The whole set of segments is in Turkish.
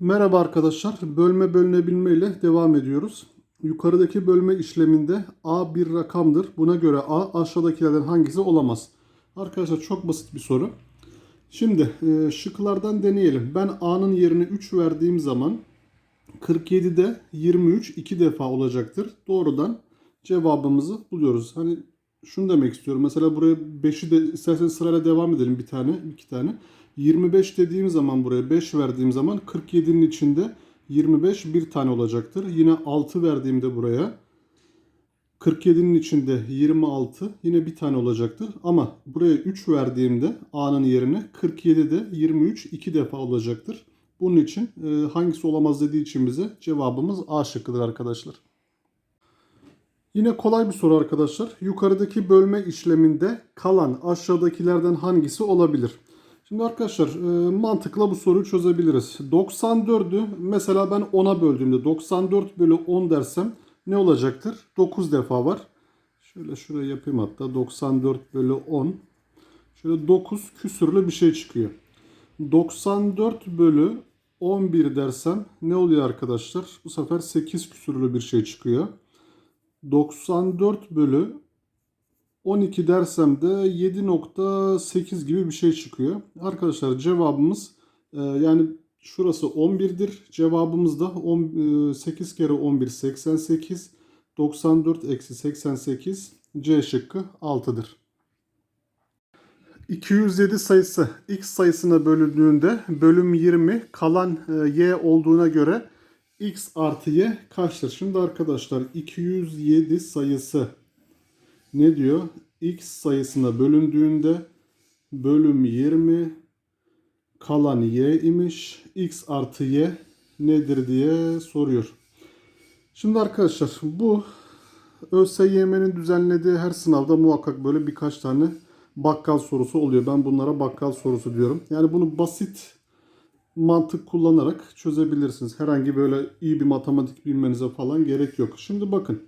Merhaba arkadaşlar. Bölme bölünebilme ile devam ediyoruz. Yukarıdaki bölme işleminde A bir rakamdır. Buna göre A aşağıdakilerden hangisi olamaz? Arkadaşlar çok basit bir soru. Şimdi e, şıklardan deneyelim. Ben A'nın yerine 3 verdiğim zaman 47'de 23 iki defa olacaktır. Doğrudan cevabımızı buluyoruz. Hani şunu demek istiyorum. Mesela buraya 5'i de isterseniz sırayla devam edelim bir tane, iki tane. 25 dediğim zaman buraya 5 verdiğim zaman 47'nin içinde 25 bir tane olacaktır. Yine 6 verdiğimde buraya 47'nin içinde 26 yine bir tane olacaktır. Ama buraya 3 verdiğimde A'nın yerine 47'de 23 iki defa olacaktır. Bunun için e, hangisi olamaz dediği için bize cevabımız A şıkkıdır arkadaşlar. Yine kolay bir soru arkadaşlar. Yukarıdaki bölme işleminde kalan aşağıdakilerden hangisi olabilir? Şimdi arkadaşlar e, mantıkla bu soruyu çözebiliriz. 94'ü mesela ben 10'a böldüğümde 94 bölü 10 dersem ne olacaktır? 9 defa var. Şöyle şuraya yapayım hatta 94 bölü 10. Şöyle 9 küsürlü bir şey çıkıyor. 94 bölü 11 dersem ne oluyor arkadaşlar? Bu sefer 8 küsürlü bir şey çıkıyor. 94 bölü 12 dersem de 7.8 gibi bir şey çıkıyor. Arkadaşlar cevabımız e, yani şurası 11'dir. Cevabımız da 10, e, 8 kere 11 88. 94 eksi 88 C şıkkı 6'dır. 207 sayısı x sayısına bölündüğünde bölüm 20 kalan e, y olduğuna göre x artı y kaçtır? Şimdi arkadaşlar 207 sayısı ne diyor? x sayısına bölündüğünde bölüm 20 kalan y imiş. x artı y nedir diye soruyor. Şimdi arkadaşlar bu ÖSYM'nin düzenlediği her sınavda muhakkak böyle birkaç tane bakkal sorusu oluyor. Ben bunlara bakkal sorusu diyorum. Yani bunu basit mantık kullanarak çözebilirsiniz. Herhangi böyle iyi bir matematik bilmenize falan gerek yok. Şimdi bakın.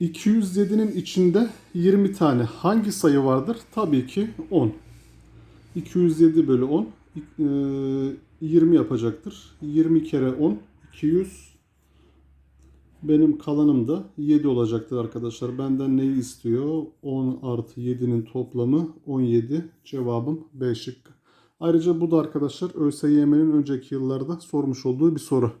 207'nin içinde 20 tane hangi sayı vardır? Tabii ki 10. 207 bölü 10 e, 20 yapacaktır. 20 kere 10 200 benim kalanım da 7 olacaktır arkadaşlar. Benden neyi istiyor? 10 artı 7'nin toplamı 17. Cevabım B şıkkı. Ayrıca bu da arkadaşlar ÖSYM'nin önceki yıllarda sormuş olduğu bir soru.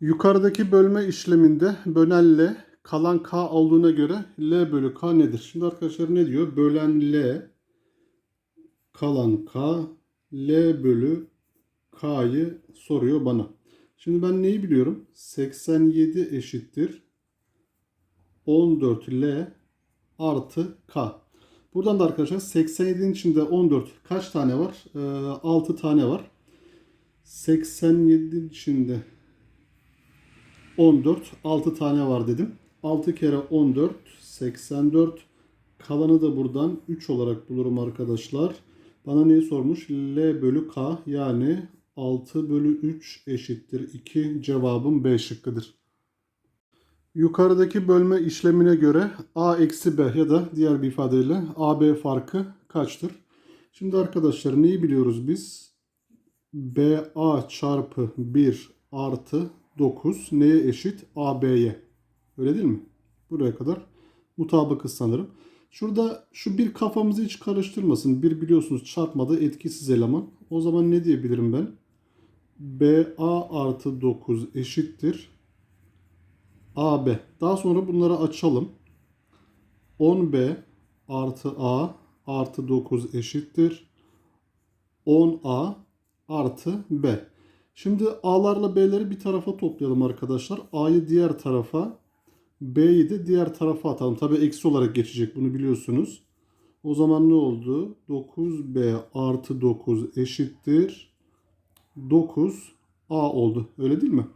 Yukarıdaki bölme işleminde bölen L kalan K olduğuna göre L bölü K nedir? Şimdi arkadaşlar ne diyor? Bölen L kalan K L bölü K'yı soruyor bana. Şimdi ben neyi biliyorum? 87 eşittir 14L artı K. Buradan da arkadaşlar 87'nin içinde 14 kaç tane var? Ee, 6 tane var. 87'nin içinde 14 6 tane var dedim. 6 kere 14 84 kalanı da buradan 3 olarak bulurum arkadaşlar. Bana neyi sormuş? L bölü K yani 6 bölü 3 eşittir 2 cevabım B şıkkıdır. Yukarıdaki bölme işlemine göre A eksi B ya da diğer bir ifadeyle AB farkı kaçtır? Şimdi arkadaşlar neyi biliyoruz biz? BA çarpı 1 artı 9 neye eşit? AB'ye. Öyle değil mi? Buraya kadar mutabıkız sanırım. Şurada şu bir kafamızı hiç karıştırmasın. Bir biliyorsunuz çarpmada etkisiz eleman. O zaman ne diyebilirim ben? BA artı 9 eşittir. AB. Daha sonra bunları açalım. 10B artı A artı 9 eşittir. 10A artı B. Şimdi A'larla B'leri bir tarafa toplayalım arkadaşlar. A'yı diğer tarafa, B'yi de diğer tarafa atalım. Tabi eksi olarak geçecek bunu biliyorsunuz. O zaman ne oldu? 9B artı 9 eşittir. 9 A oldu. Öyle değil mi?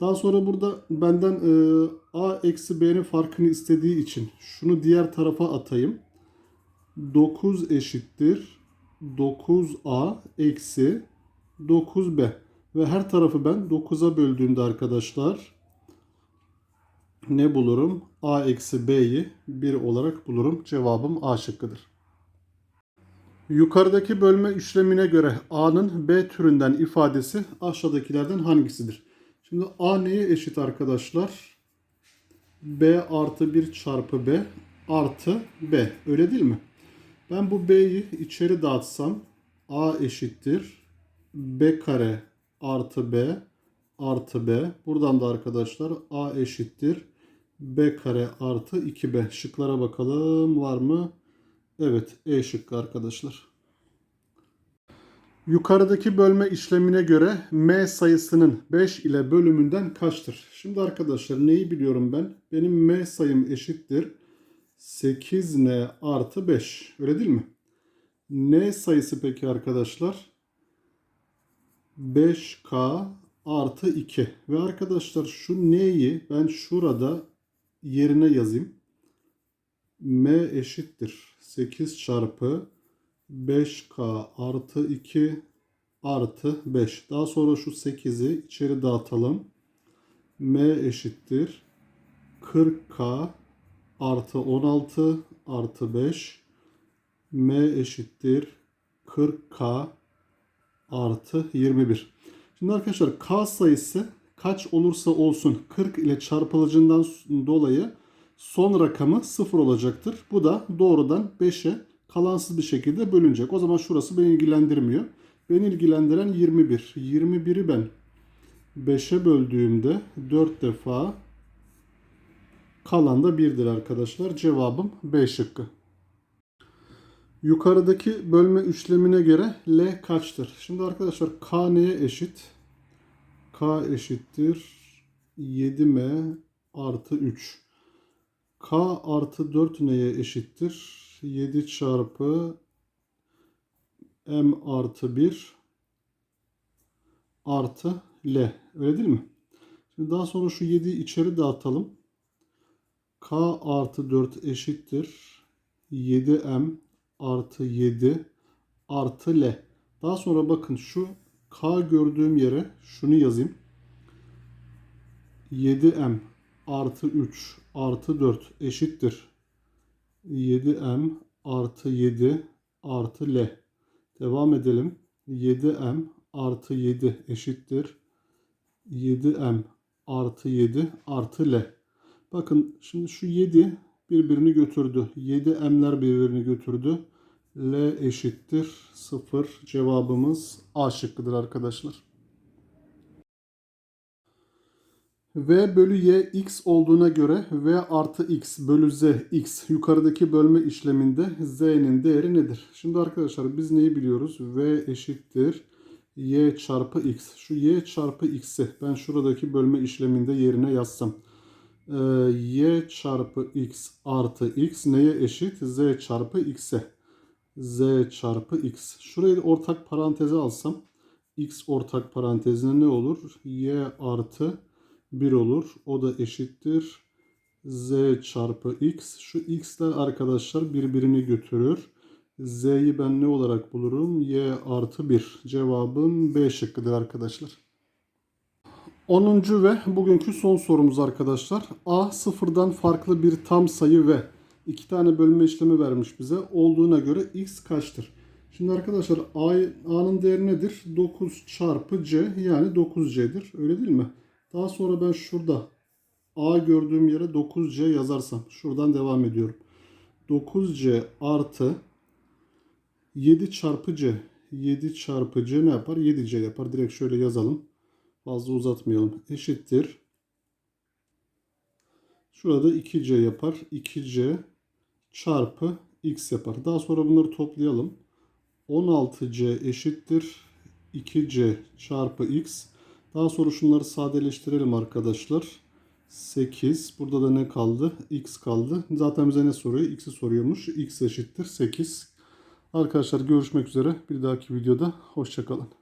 Daha sonra burada benden e, A eksi B'nin farkını istediği için şunu diğer tarafa atayım. 9 eşittir. 9A eksi 9B. Ve her tarafı ben 9'a böldüğümde arkadaşlar ne bulurum? A eksi B'yi 1 olarak bulurum. Cevabım A şıkkıdır. Yukarıdaki bölme işlemine göre A'nın B türünden ifadesi aşağıdakilerden hangisidir? Şimdi A neye eşit arkadaşlar? B artı 1 çarpı B artı B. Öyle değil mi? Ben bu B'yi içeri dağıtsam A eşittir. B kare artı B artı B. Buradan da arkadaşlar A eşittir. B kare artı 2B. Şıklara bakalım var mı? Evet E şıkkı arkadaşlar. Yukarıdaki bölme işlemine göre M sayısının 5 ile bölümünden kaçtır? Şimdi arkadaşlar neyi biliyorum ben? Benim M sayım eşittir. 8N artı 5. Öyle değil mi? N sayısı peki arkadaşlar? 5K artı 2. Ve arkadaşlar şu N'yi ben şurada yerine yazayım. M eşittir. 8 çarpı 5K artı 2 artı 5. Daha sonra şu 8'i içeri dağıtalım. M eşittir. 40K artı 16 artı 5. M eşittir. 40K artı 21. Şimdi arkadaşlar K sayısı kaç olursa olsun 40 ile çarpılacağından dolayı son rakamı 0 olacaktır. Bu da doğrudan 5'e kalansız bir şekilde bölünecek. O zaman şurası beni ilgilendirmiyor. Beni ilgilendiren 21. 21'i ben 5'e böldüğümde 4 defa kalan da 1'dir arkadaşlar. Cevabım B şıkkı. Yukarıdaki bölme işlemine göre L kaçtır? Şimdi arkadaşlar K neye eşit? K eşittir 7M artı 3. K artı 4 neye eşittir? 7 çarpı M artı 1 artı L. Öyle değil mi? Şimdi daha sonra şu 7'yi içeri dağıtalım. K artı 4 eşittir. 7M artı 7 artı L. Daha sonra bakın şu K gördüğüm yere şunu yazayım. 7M artı 3 artı 4 eşittir. 7M artı 7 artı L. Devam edelim. 7M artı 7 eşittir. 7M artı 7 artı L. Bakın şimdi şu 7 birbirini götürdü. 7M'ler birbirini götürdü. L eşittir 0. Cevabımız A şıkkıdır arkadaşlar. V bölü Y x olduğuna göre V artı x bölü Z x yukarıdaki bölme işleminde Z'nin değeri nedir? Şimdi arkadaşlar biz neyi biliyoruz? V eşittir Y çarpı x. Şu Y çarpı x'i ben şuradaki bölme işleminde yerine yazsam. Ee, y çarpı x artı x neye eşit? Z çarpı x'e. Z çarpı x. Şurayı ortak paranteze alsam x ortak parantezine ne olur? Y artı 1 olur. O da eşittir. Z çarpı x. Şu x'ler arkadaşlar birbirini götürür. Z'yi ben ne olarak bulurum? Y artı 1. Cevabım B şıkkıdır arkadaşlar. 10. ve bugünkü son sorumuz arkadaşlar. A sıfırdan farklı bir tam sayı ve iki tane bölme işlemi vermiş bize. Olduğuna göre x kaçtır? Şimdi arkadaşlar A'nın değeri nedir? 9 çarpı C yani 9C'dir. Öyle değil mi? Daha sonra ben şurada A gördüğüm yere 9C yazarsam şuradan devam ediyorum. 9C artı 7 çarpı C. 7 çarpı C ne yapar? 7C yapar. Direkt şöyle yazalım. Fazla uzatmayalım. Eşittir. Şurada 2C yapar. 2C çarpı X yapar. Daha sonra bunları toplayalım. 16C eşittir. 2C çarpı X. Daha sonra şunları sadeleştirelim arkadaşlar. 8. Burada da ne kaldı? X kaldı. Zaten bize ne soruyor? X'i soruyormuş. X eşittir 8. Arkadaşlar görüşmek üzere. Bir dahaki videoda. Hoşçakalın.